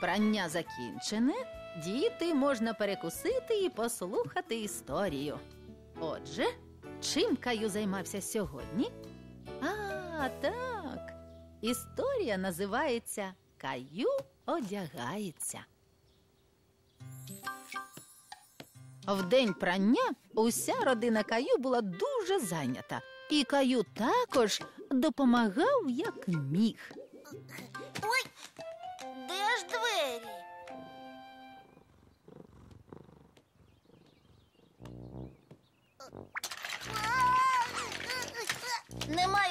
Прання закінчене. Діти можна перекусити і послухати історію. Отже, чим Каю займався сьогодні? А, так. Історія називається Каю одягається. В день прання уся родина Каю була дуже зайнята, і Каю також допомагав як міг. Ой,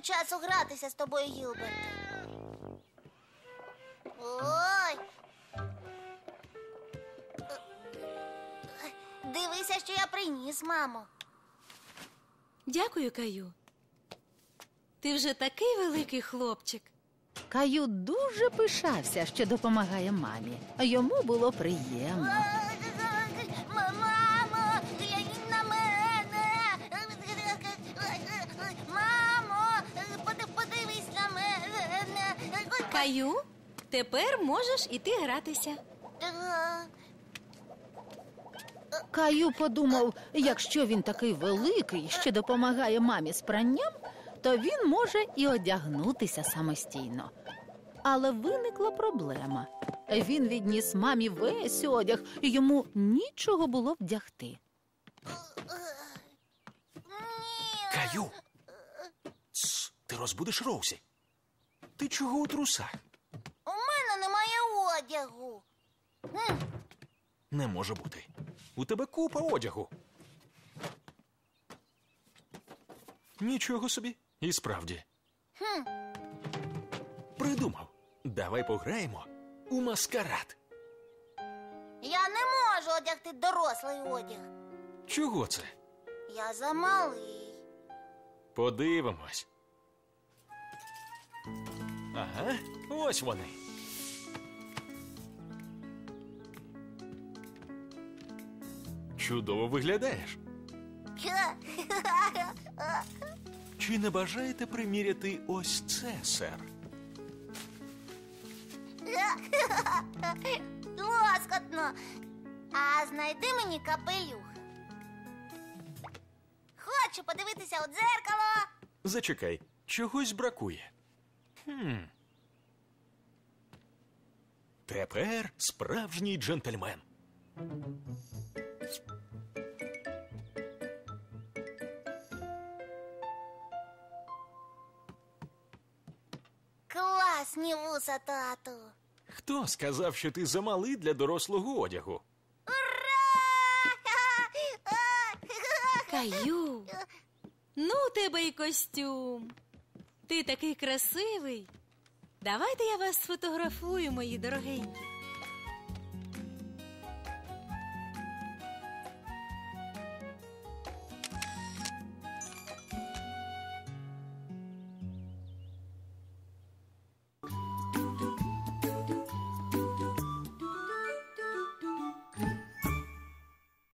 часу гратися з тобою, Гілберт. Ой. Дивися, що я приніс, мамо. Дякую, Каю. Ти вже такий великий хлопчик. Каю дуже пишався, що допомагає мамі. Йому було приємно. Каю, тепер можеш іти гратися. Каю подумав, якщо він такий великий, що допомагає мамі з пранням, то він може і одягнутися самостійно. Але виникла проблема. Він відніс мамі весь одяг, і йому нічого було вдягти. Каю. Тс, ти розбудиш Роузі. Ти чого у трусах? У мене немає одягу. М, Не може бути. У тебе купа одягу. Нічого собі. І справді. Хм. Придумав. Давай пограємо у маскарад. Я не можу одягти дорослий одяг. Чого це? Я замалий. Подивимось. Ага, ось вони. Чудово виглядаєш. Чи не бажаєте приміряти ось це, сер? Лоскотно. А знайди мені капелюх. Хочу подивитися у дзеркало. Зачекай, чогось бракує. Хм. Тепер справжній джентльмен. Класні вуса, тату. Хто сказав, що ти замалий для дорослого одягу? Ура! Каю. Ну, у тебе і костюм. Ти такий красивий. Давайте я вас сфотографую, мої дорогенькі.